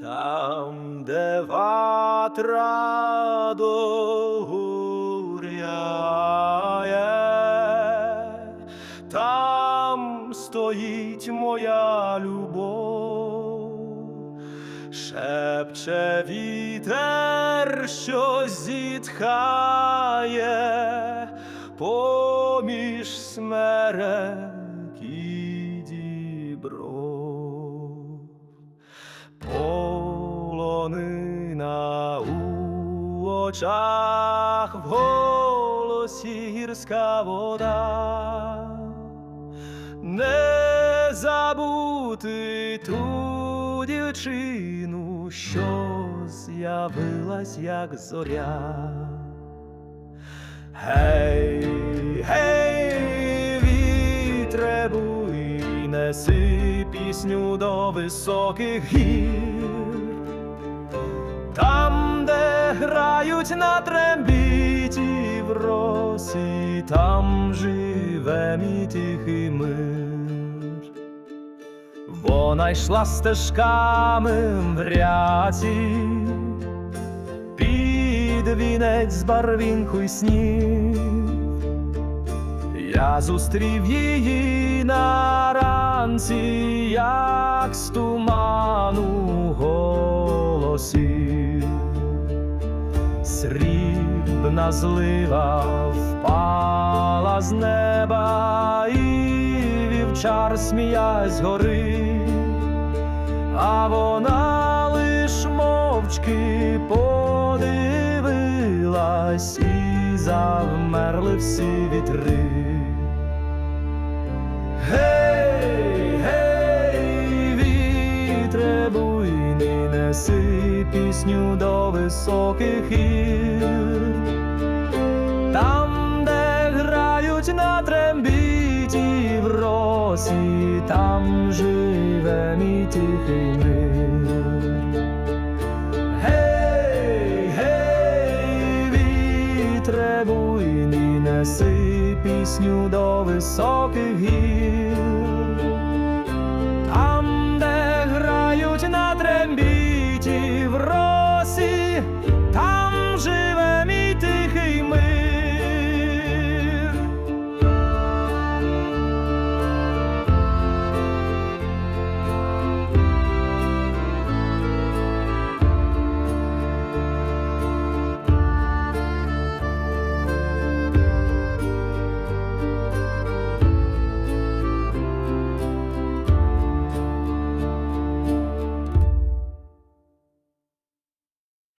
Там, де ватра догоряє, там стоїть моя любов, шепче вітер, що зітхає поміж смерек очах, в голосі гірська вода, не забути ту дівчину, що з'явилась, як зоря. Гей, гей, вітре буй, неси пісню до високих гір, грають на трембіті в росі, там живе мій тихий мир. Вона йшла стежками мряці, під вінець з барвінку й снів. Я зустрів її на ранці, як з туману Срібна злива впала з неба, і вівчар сміясь гори, а вона лиш мовчки подивилась і завмерли всі вітри. Гей, гей, вітре неси пісню до високих гір. Росі, там живе мій тихий мир. Гей, гей, вітре буйний, неси пісню до високих гір.